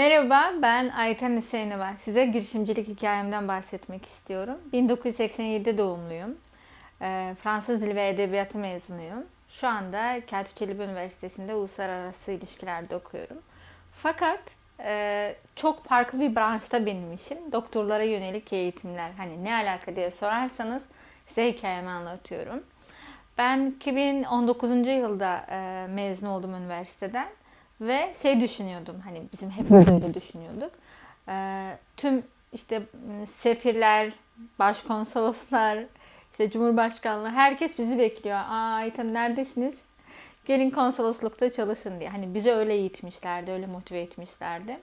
Merhaba, ben Ayten Hüseyinova. Size girişimcilik hikayemden bahsetmek istiyorum. 1987 doğumluyum. Ee, Fransız Dili ve Edebiyatı mezunuyum. Şu anda Keltü Çelebi Üniversitesi'nde uluslararası ilişkilerde okuyorum. Fakat e, çok farklı bir branşta benim işim. Doktorlara yönelik eğitimler. Hani ne alaka diye sorarsanız size hikayemi anlatıyorum. Ben 2019. yılda e, mezun oldum üniversiteden. Ve şey düşünüyordum hani bizim hep böyle düşünüyorduk. Ee, tüm işte m, sefirler, başkonsoloslar, işte cumhurbaşkanlığı herkes bizi bekliyor. Aa Ayten neredesiniz? Gelin konsoloslukta çalışın diye. Hani bizi öyle eğitmişlerdi, öyle motive etmişlerdi.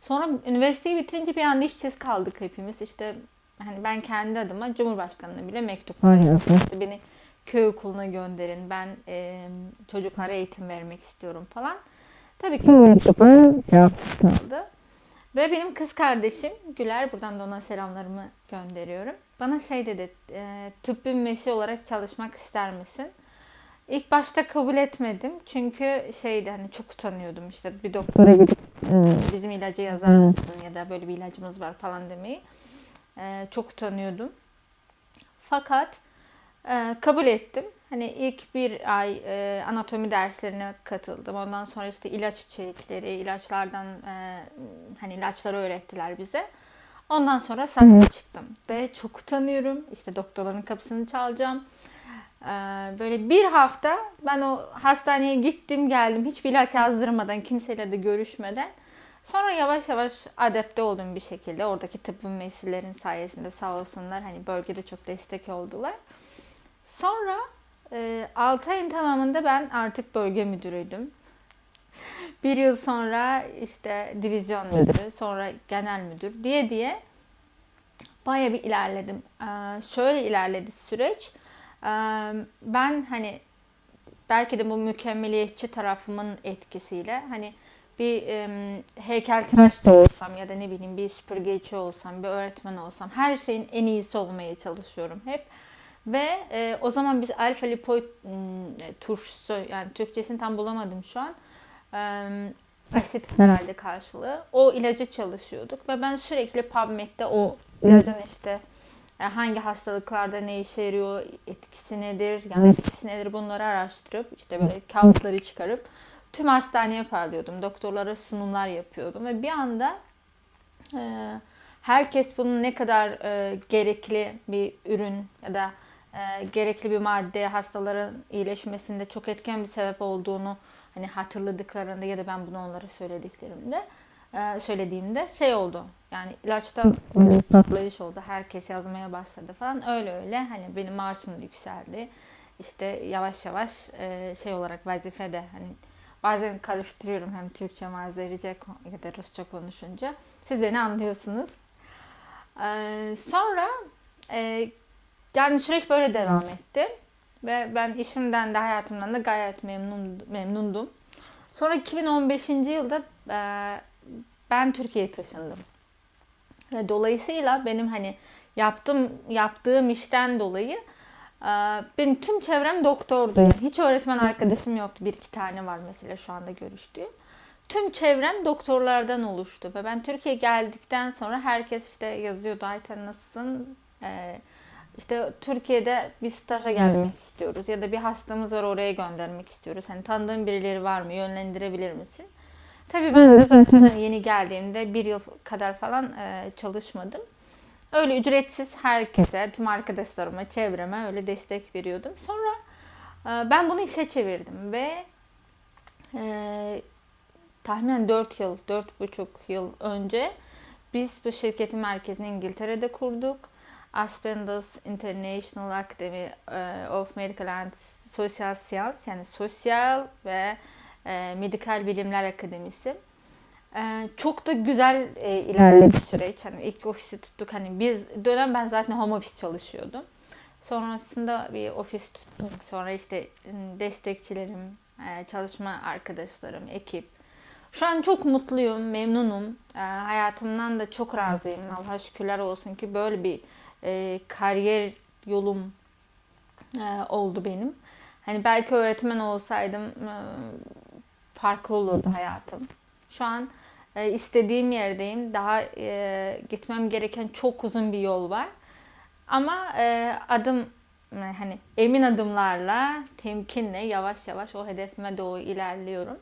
Sonra üniversiteyi bitirince bir anda işsiz kaldık hepimiz. İşte hani ben kendi adıma Cumhurbaşkanı'na bile mektup verdim. İşte beni köy okuluna gönderin. Ben e, çocuklara eğitim vermek istiyorum falan. Tabii ki kaldı. Ve benim kız kardeşim Güler, buradan da ona selamlarımı gönderiyorum. Bana şey dedi, e, tıbbi mesleği olarak çalışmak ister misin? İlk başta kabul etmedim. Çünkü şeydi hani çok utanıyordum işte bir doktora gidip bizim ilacı yazar mısın ya da böyle bir ilacımız var falan demeyi. E, çok utanıyordum. Fakat e, kabul ettim. Hani ilk bir ay e, anatomi derslerine katıldım. Ondan sonra işte ilaç içerikleri, ilaçlardan e, hani ilaçları öğrettiler bize. Ondan sonra sahneye çıktım ve çok utanıyorum. İşte doktorların kapısını çalacağım. E, böyle bir hafta ben o hastaneye gittim geldim hiçbir ilaç yazdırmadan kimseyle de görüşmeden. Sonra yavaş yavaş adapte oldum bir şekilde. Oradaki tıbbi mesleğlerin sayesinde sağ olsunlar hani bölgede çok destek oldular. Sonra e, 6 ayın tamamında ben artık bölge müdürüydüm. Bir yıl sonra işte divizyon müdürü, sonra genel müdür diye diye baya bir ilerledim. Ee, şöyle ilerledi süreç. Ee, ben hani belki de bu mükemmeliyetçi tarafımın etkisiyle hani bir e, heykeltıraş da olsam ya da ne bileyim bir süpürgeci olsam, bir öğretmen olsam her şeyin en iyisi olmaya çalışıyorum hep. Ve e, o zaman biz alfa lipoid e, turşusu yani Türkçesini tam bulamadım şu an. E, asit herhalde karşılığı. O ilacı çalışıyorduk ve ben sürekli PubMed'de o ilacın işte e, hangi hastalıklarda ne işe yarıyor, etkisi nedir, yani etkisi nedir bunları araştırıp işte böyle kağıtları çıkarıp tüm hastaneye paylaşıyordum. Doktorlara sunumlar yapıyordum ve bir anda e, herkes bunun ne kadar e, gerekli bir ürün ya da e, gerekli bir madde hastaların iyileşmesinde çok etken bir sebep olduğunu hani hatırladıklarında ya da ben bunu onlara söylediklerimde e, söylediğimde şey oldu. Yani ilaçta patlayış oldu. Herkes yazmaya başladı falan. Öyle öyle hani benim maaşım da yükseldi. İşte yavaş yavaş e, şey olarak vazifede hani bazen karıştırıyorum hem Türkçe Azerice ya da Rusça konuşunca. Siz beni anlıyorsunuz. E, sonra yani süreç böyle devam etti. Ve ben işimden de hayatımdan da gayet memnun, memnundum. Sonra 2015. yılda e, ben Türkiye'ye taşındım. Ve dolayısıyla benim hani yaptığım yaptığım işten dolayı e, benim tüm çevrem doktordu. Hiç öğretmen arkadaşım yoktu. Bir iki tane var mesela şu anda görüştüğüm. Tüm çevrem doktorlardan oluştu. Ve ben Türkiye'ye geldikten sonra herkes işte yazıyordu. Ayten nasılsın? Eee işte Türkiye'de bir staja gelmek evet. istiyoruz ya da bir hastamız var oraya göndermek istiyoruz. Hani tanıdığın birileri var mı? Yönlendirebilir misin? Tabii ben de zaten yeni geldiğimde bir yıl kadar falan e, çalışmadım. Öyle ücretsiz herkese, tüm arkadaşlarıma, çevreme öyle destek veriyordum. Sonra e, ben bunu işe çevirdim ve e, tahminen 4 yıl, 4,5 yıl önce biz bu şirketin merkezini İngiltere'de kurduk Aspendos International Academy e, of Medical and Social Science yani sosyal ve e, medikal bilimler akademisi. E, çok da güzel e, ilerledi süreç. Hani ilk ofisi tuttuk. Hani biz dönem ben zaten home office çalışıyordum. Sonrasında bir ofis tuttuk. Sonra işte destekçilerim, e, çalışma arkadaşlarım, ekip. Şu an çok mutluyum, memnunum. E, hayatımdan da çok razıyım. Allah şükürler olsun ki böyle bir e, kariyer yolum e, oldu benim. Hani belki öğretmen olsaydım e, farklı olurdu hayatım. Şu an istediğim yerdeyim. Daha gitmem gereken çok uzun bir yol var. Ama adım hani emin adımlarla, temkinle yavaş yavaş o hedefime doğru ilerliyorum.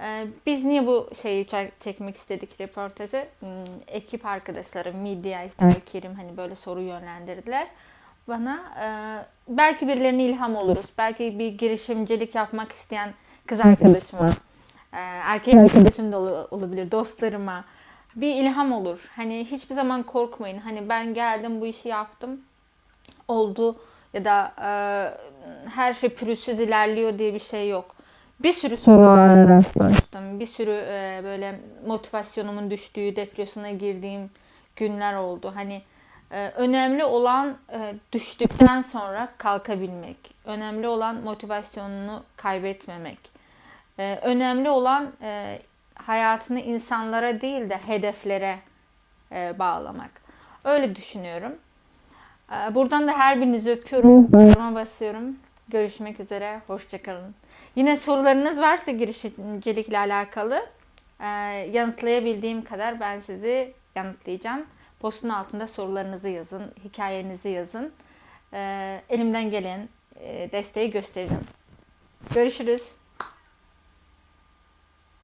E, biz niye bu şeyi çek- çekmek istedik röportajı? Hmm, ekip arkadaşlarım, Midya, işte Kerim hani böyle soru yönlendirdiler bana. E, belki birilerine ilham oluruz. Belki bir girişimcilik yapmak isteyen kız arkadaşıma, e, erkek arkadaşım da ol- olabilir, dostlarıma bir ilham olur. Hani hiçbir zaman korkmayın. Hani ben geldim bu işi yaptım oldu ya da e, her şey pürüzsüz ilerliyor diye bir şey yok. Bir sürü sorularla rastlaştım. Bir sürü e, böyle motivasyonumun düştüğü, depresyona girdiğim günler oldu. Hani e, önemli olan e, düştükten sonra kalkabilmek. Önemli olan motivasyonunu kaybetmemek. E, önemli olan e, hayatını insanlara değil de hedeflere e, bağlamak. Öyle düşünüyorum. Ee, Buradan da her birinizi öpüyorum. Parmağa basıyorum. Görüşmek üzere. Hoşçakalın. Yine sorularınız varsa girişimcilikle alakalı e, yanıtlayabildiğim kadar ben sizi yanıtlayacağım. Postun altında sorularınızı yazın, hikayenizi yazın. Ee, Elimden gelen e, desteği göstereceğim. Görüşürüz.